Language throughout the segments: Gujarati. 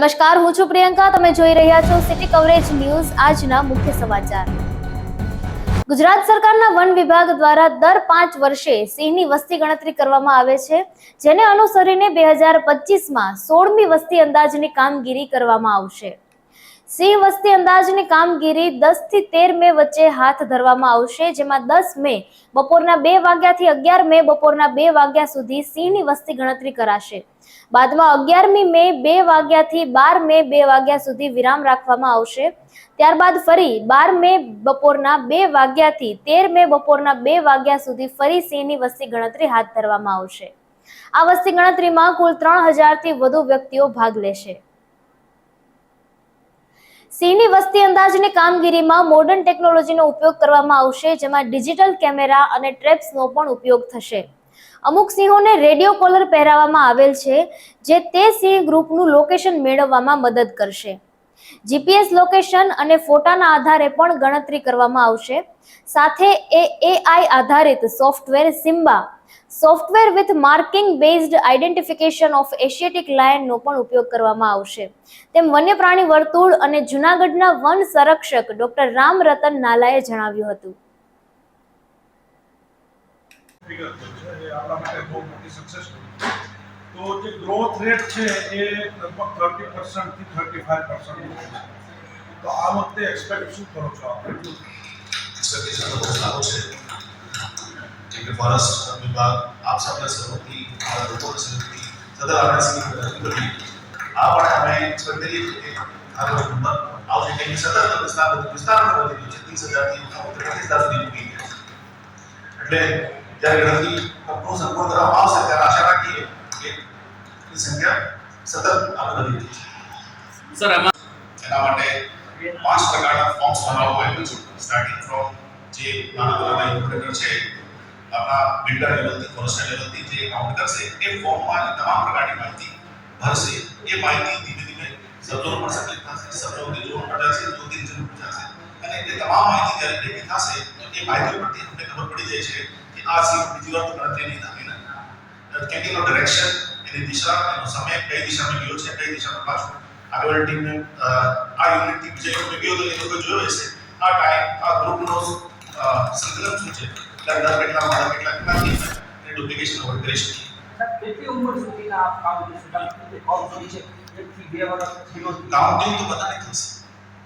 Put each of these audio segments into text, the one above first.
નમસ્કાર, હું છું પ્રિયંકા. તમે જોઈ રહ્યા છો સિટી કવરેજ ન્યૂઝ આજના મુખ્ય સમાચાર. ગુજરાત સરકારના વન વિભાગ દ્વારા દર પાંચ વર્ષે સિંહની વસ્તી ગણતરી કરવામાં આવે છે, જેને અનુસરીને બે હજાર પચીસમાં સોળમી વસ્તી અંદાજની કામગીરી કરવામાં આવશે. સિંહ વસ્તી અંદાજની કામગીરી દસથી તેર મે વચ્ચે હાથ ધરવામાં આવશે, જેમાં દસ મે બપોરના બે વાગ્યાથી અગિયાર મે બપોરના બે વાગ્યા સુધી સિંહની વસ્તી ગણતરી કરાશે. બાદમાં અગિયારમી મે બે વાગ્યાથી બાર મે બે વાગ્યા સુધી વિરામ રાખવામાં આવશે. ત્યારબાદ ફરી બાર મે બપોરના બે વાગ્યાથી તેર મે બપોરના બે વાગ્યા સુધી ફરી સિંહની વસ્તી ગણતરી હાથ ધરવામાં આવશે. આ વસ્તી ગણતરીમાં કુલ ત્રણ હજારથી વધુ વ્યક્તિઓ ભાગ લેશે. સિંહની વસ્તી અંદાજની કામગીરીમાં મોડર્ન ટેકનોલોજીનો ઉપયોગ કરવામાં આવશે, જેમાં ડિજિટલ કેમેરા અને ટ્રેપ્સનો પણ ઉપયોગ થશે. અમુક સિંહોને રેડિયો કોલર પહેરાવવામાં આવેલ છે, જે તે સિંહ ગ્રુપનું લોકેશન મેળવવામાં મદદ કરશે. જીપીએસ લોકેશન અને ફોટાના આધારે પણ ગણતરી કરવામાં આવશે. સાથે એ એઆઈ આધારિત software SIMBA software with marking based identification of Asiatic લાયનનો પણ ઉપયોગ કરવામાં આવશે. તેમ વન્ય પ્રાણી વર્તુળ અને જૂનાગઢના વન સંરક્ષક ડોક્ટર રામ રતન નાલાએ જણાવ્યું હતું. તો જે ગ્રોથ રેટ છે એ લગભગ થર્ટી પર્સન્ટથી થર્ટી ફાઈવ પર્સન્ટ તો આ વખતે એક્સપેક્ટ શું કરો છો? આપણે એક્સપેક્ટેશન બહુ સારો છે. કેમ કે ફોરેસ્ટ વિભાગ આપ સૌના સહયોગથી અમારા લોકોના સહયોગથી સતત આપણે સીધી આ પણ અમે સ્પર્ધેલી કરીએ છીએ આ લોકો નંબર કેમ કે સતત વિસ્તાર વિસ્તારમાં વધી છે ત્રીસ હજારથી ત્રીસ હજાર સુધી મૂકી એટલે જ્યારે ગણતરી સંપૂર્ણ સંપૂર્ણ કરવામાં આવશે ત્યારે આશા રાખીએ કે સંખ્યા સતત આગળ વધી છે સર આમાં એના માટે પાંચ પ્રકારના ફોર્મ્સ બનાવવા હોય છે સ્ટાર્ટિંગ ફ્રોમ જે નાના નાના ઇન્ટરપ્રેટર છે આપણા બિલ્ડર લેવલથી ફોરેસ્ટર લેવલથી જે કાઉન્ટ કરશે એ ફોર્મમાં તમામ પ્રકારની માહિતી ભરશે. એ માહિતી ધીમે ધીમે સબઝોન પર સબમિટ થશે પર જશે ઝોનથી રિજન પર જશે અને એ તમામ માહિતી જ્યારે ભેગી થશે, તો એ માહિતી પરથી અમને ખબર પડી જાય છે કે આ સીટ બીજી વાર તો ગણતરી નહીં ને કેમ ડિરેક્શન એની દિશા, એનો સમય, કઈ દિશામાં ગયો છે, કઈ દિશામાં પાછું આગળ ટીમને આ યુનિટથી બીજા યુનિટ ગયો તો એ લોકો જોયો હશે. આ ટાઈમ આ ગ્રુપનો સંકલન શું છે? એટલે દર કેટલા માળા કેટલા કેટલા ટીમ એ ડુપ્લિકેશન અવોઇડ કરી શકીએ કેટલી ઉંમર સુધીના આપ કામ કરી શકો? છે. એકથી બે વર્ષ તો બધાને થશે.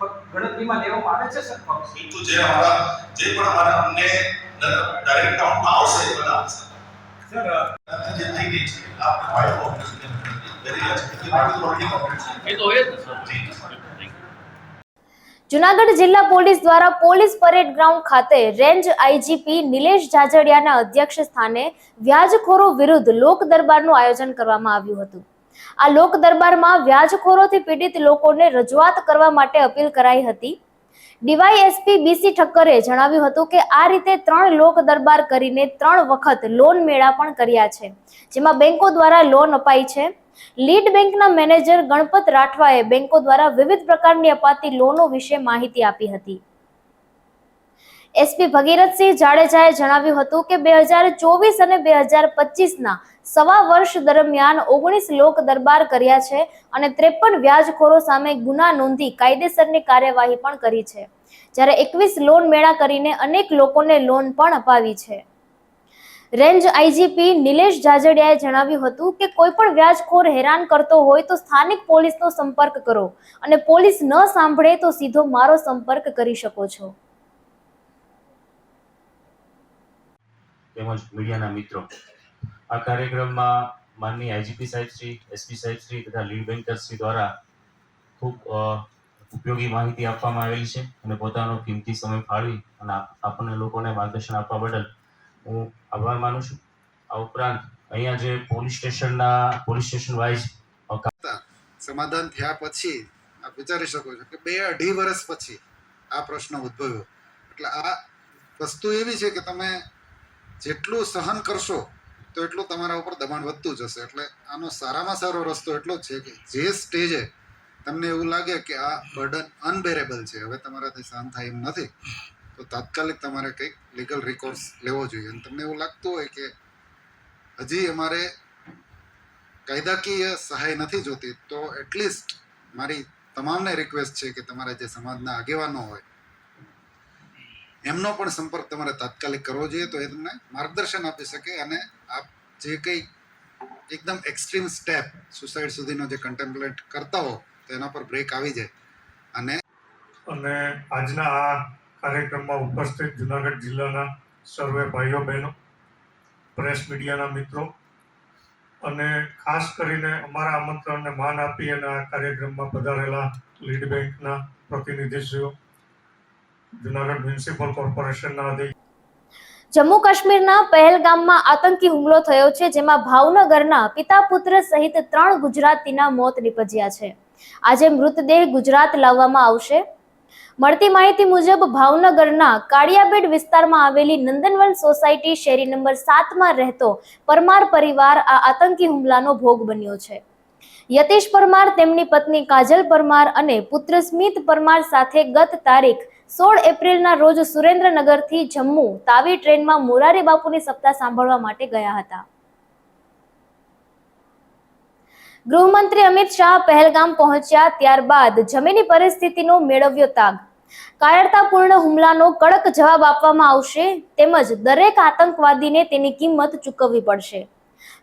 પણ ગણતરીમાં લેવામાં આવે છે સર બિલકુલ જે અમારા જે પણ અમારા અમને ડાયરેક્ટ કાઉન્ટમાં આવશે એ બધા સર જે થઈ ગઈ છે આપણે વાઇડ ઓપરેશન કરી રહ્યા છે એટલે વાઇડ ઓલરેડી ઓપરેશન એ તો હોય જ સર જી. જુનાગઢ જિલ્લા પોલીસ દ્વારા પોલીસ પરેડ ગ્રાઉન્ડ ખાતે રેન્જ આઈજીપી નિલેશ જાજડિયાના અધ્યક્ષ સ્થાને વ્યાજખોરો વિરુદ્ધ લોક દરબારનું આયોજન કરવામાં આવ્યું હતું. આ લોક દરબારમાં વ્યાજખોરોથી પીડિત લોકોને રજૂઆત કરવા માટે અપીલ કરાઈ હતી. ડીવાયએસપી બીસી ઠક્કરે જણાવ્યું હતું કે આ રીતે ત્રણ લોક દરબાર કરીને ત્રણ વખત લોન મેળા પણ કર્યા છે, જેમાં બેંકો દ્વારા લોન અપાઈ છે. લીડ બેંકના મેનેજર ગણપત રાઠવાએ બેંકો દ્વારા વિવિધ પ્રકારની અપાતી લોનો વિશે માહિતી આપી હતી. એસપી ભગીરથસિંહ જાડેજાએ જણાવ્યું હતું કે બે હજાર ચોવીસ અને બે હજાર પચીસના સવા વર્ષ દરમિયાન ઓગણીસ લોક દરબાર કર્યા છે અને ત્રેપન વ્યાજખોરો સામે ગુના નોંધી કાયદેસરની કાર્યવાહી પણ કરી છે. જ્યારે એકવીસ લોન મેળા કરીને અનેક લોકોને લોન પણ અપાવી છે. રેન્જ આઈજીપી નિલેશ જાજડિયાએ જણાવ્યું હતું કે કોઈ પણ વ્યાજખોર હેરાન કરતો હોય તો સ્થાનિક પોલીસનો સંપર્ક કરો અને પોલીસ ન સાંભળે તો સીધો મારો સંપર્ક કરી શકો છો. તેમજ મીડિયાના મિત્રો, આ કાર્યક્રમમાં માનની આઈજીપી સાહેબ શ્રી, એસપી સાહેબ શ્રી તથા લીડ બેન્કર શ્રી દ્વારા ખૂબ ઉપયોગી માહિતી આપવામાં આવેલી છે અને પોતાનો કિંમતી સમય ફાળવી અને આપણને લોકોને માર્ગદર્શન આપવા બદલ હું આભાર માનું છું. આ ઉપરાંત અહીંયા જે પોલીસ સ્ટેશનના, પોલીસ સ્ટેશન વાઇઝ સમાધાન થયા પછી આપ વિચારી શકો છો કે બે અઢી વર્ષ પછી આ પ્રશ્ન ઉદ્ભવ્યો. એટલે આ વસ્તુ એવી છે કે તમે જેટલું સહન કરશો તો એટલું તમારા ઉપર દબાણ વધતું જશે. એટલે આનો સારામાં સારો રસ્તો એટલો છે કે જે સ્ટેજે તમને એવું લાગે કે આ બર્ડન અનબેરેબલ છે. હવે તમારાથી સહન થાય એમ નથી. તો તાત્કાલિક તમારે કંઈક લીગલ રિકોર્સ લેવો જોઈએ. અને તમને એવું લાગતું હોય કે હજી અમારે કાયદાકીય સહાય નથી જોતી, તો એટલીસ્ટ મારી તમામને રિક્વેસ્ટ છે કે તમારા જે સમાજના આગેવાનો હોય, એમનો પણ સંપર્ક તમારે તાત્કાલિક કરવો જોઈએ તો એ તમને માર્ગદર્શન આપી શકે અને આપ જે કંઈ એકદમ એક્સ્ટ્રીમ સ્ટેપ સુસાઇડ સુધીનો જે કન્ટેમ્પલેટ કરતા હો, તો એના પર બ્રેક આવી જાય. અને અને આજના આ કાર્યક્રમમાં ઉપસ્થિત જુનાગઢ જિલ્લાના સર્વે ભાઈઓ બહેનો, પ્રેસ મીડિયાના મિત્રો અને ખાસ કરીને અમારા આમંત્રણને માન આપી અને આ કાર્યક્રમમાં પધારેલા લીડ બેંકના પ્રતિનિધિશ્રીઓ, જુનાગઢ મ્યુનિસિપલ કોર્પોરેશનના અધિક જમ્મુ કાશ્મીરના પહેલગામમાં આતંકી હુમલો થયો છે, જેમાં ભાવનગરના પિતા પુત્ર સહિત ત્રણ ગુજરાતીના મોત નીપજ્યા છે. આજે મૃતદેહ ગુજરાત લાવવામાં આવશે. મળતી માહિતી મુજબ ભાવનગરના કાળિયાબેડ વિસ્તારમાં આવેલી નંદનવન સોસાયટી શેરી નંબર સાતમાં રહેતો પરમાર પરિવાર આ આતંકી હુમલાનો ભોગ બન્યો છે. યતીશ પરમાર, તેમની પત્ની કાજલ પરમાર અને પુત્ર સ્મિત પરમાર સાથે ગત તારીખ સોળ એપ્રિલના રોજ સુરેન્દ્રનગરથી જમ્મુ તાવી ટ્રેનમાં મોરારી બાપુની સપ્તાહ સાંભળવા માટે ગયા હતા. ગૃહમંત્રી અમિત શાહ પહેલગામ પહોંચ્યા ત્યારબાદ જમીની પરિસ્થિતિનો મેળવ્યો તાગ. કાયરતાપૂર્ણ હુમલાનો કડક જવાબ આપવામાં આવશે તેમજ દરેક આતંકવાદીને તેની કિંમત ચૂકવવી પડશે.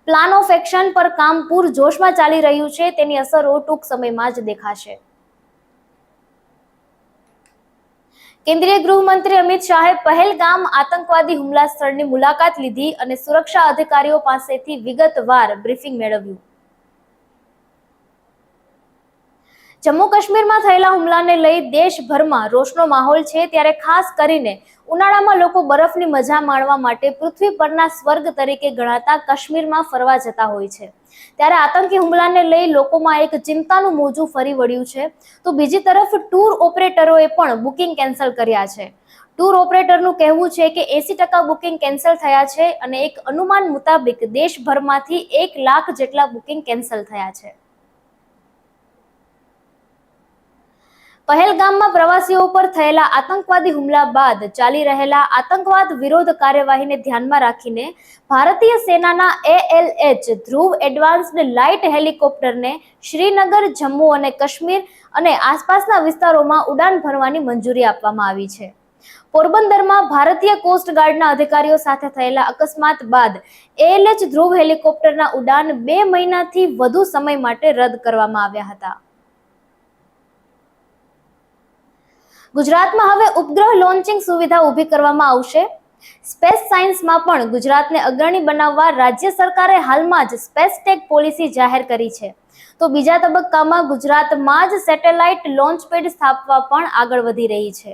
પ્લાન ઓફ એક્શન પર કામ પૂરજોશમાં ચાલી રહ્યું છે, તેની અસરો ટૂંક સમયમાં જ દેખાશે. કેન્દ્રીય ગૃહમંત્રી અમિત શાહે પહેલગામ આતંકવાદી હુમલા સ્થળની મુલાકાત લીધી અને સુરક્ષા અધિકારીઓ પાસેથી વિગતવાર બ્રીફિંગ મેળવ્યું. જમ્મુ કાશ્મીરમાં થયેલા હુમલાને લઈ દેશભરમાં રોષનો માહોલ છે ત્યારે ખાસ કરીને ઉનાળામાં લોકો બરફની મજા માણવા માટે પૃથ્વી પરના સ્વર્ગ તરીકે ગણાતા કાશ્મીરમાં ફરવા જતા હોય છે. ત્યારે આતંકી હુમલાને લઈ લોકોમાં એક ચિંતાનું મોજું ફરી વળ્યું છે. તો બીજી તરફ ટૂર ઓપરેટરોએ પણ બુકિંગ કેન્સલ કર્યા છે. ટૂર ઓપરેટરનું કહેવું છે કે એસી ટકા બુકિંગ કેન્સલ થયા છે અને એક અનુમાન મુતાબિક દેશભરમાંથી એક લાખ જેટલા બુકિંગ કેન્સલ થયા છે. પહેલગામમાં પ્રવાસીઓ પર થયેલા આતંકવાદી હુમલા બાદ ચાલી રહેલા આતંકવાદ વિરોધ કાર્યવાહીને ધ્યાનમાં રાખીને ભારતીય સેનાના એએલએચ ધ્રુવ એડવાન્સ્ડ લાઇટ હેલિકોપ્ટરને શ્રીનગર, જમ્મુ અને કાશ્મીર અને આસપાસના વિસ્તારોમાં ઉડાન ભરવાની મંજૂરી આપવામાં આવી છે. પોરબંદરમાં ભારતીય કોસ્ટગાર્ડના અધિકારીઓ સાથે થયેલા અકસ્માત બાદ એએલએચ ધ્રુવ હેલિકોપ્ટરના ઉડાન બે મહિનાથી વધુ સમય માટે રદ કરવામાં આવ્યા હતા. ગુજરાતમાં હવે ઉપગ્રહ લોન્ચિંગ સુવિધા ઊભી કરવામાં આવશે. સ્પેસ સાયન્સમાં પણ ગુજરાતને અગ્રણી બનાવવા રાજ્ય સરકારે હાલમાં જ સ્પેસ ટેક પોલિસી જાહેર કરી છે. તો બીજા તબક્કામાં ગુજરાતમાં જ સેટેલાઇટ લોન્ચ પેડ સ્થાપવા પણ આગળ વધી રહી છે.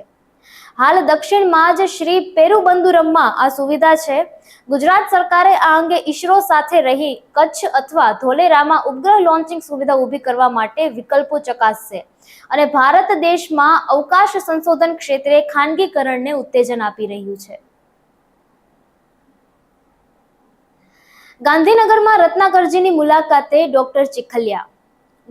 હાલ દક્ષિણમાં જ શ્રી પેરુબંદુરમમાં આ સુવિધા છે. ગુજરાત સરકારે આ અંગે ઈસરો સાથે રહી કચ્છ અથવા ધોલેરામાં ઉપગ્રહ લોન્ચિંગ સુવિધા ઊભી કરવા માટે વિકલ્પો ચકાસશે. અને ભારત દેશમાં અવકાશ સંશોધન ક્ષેત્રે ખાનગીકરણને ઉત્તેજન આપી રહ્યું છે. ગાંધીનગરમાં રત્નાકરજીની મુલાકાતે ડોક્ટર ચિખલિયા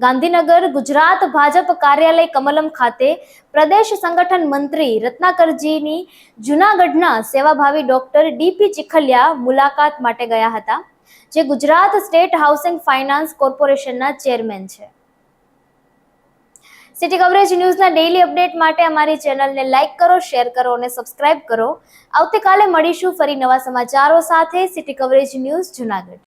ગાંધીનગર ગુજરાત ભાજપ કાર્યાલય કમલમ ખાતે પ્રદેશ સંગઠન મંત્રી રત્નાકરજીની જૂનાગઢના સેવાભાવી ડોક્ટર ડીપી ચિખલિયા મુલાકાત માટે ગયા હતા, જે ગુજરાત સ્ટેટ હાઉસિંગ ફાઇનાન્સ કોર્પોરેશનના ચેરમેન છે. સિટી કવરેજ ન્યૂઝના ડેઇલી અપડેટ માટે અમારી ચેનલને લાઇક કરો, શેર કરો અને સબસ્ક્રાઇબ કરો. આવતીકાલે મળીશું ફરી નવા સમાચારો સાથે. City coverage news Junagadh.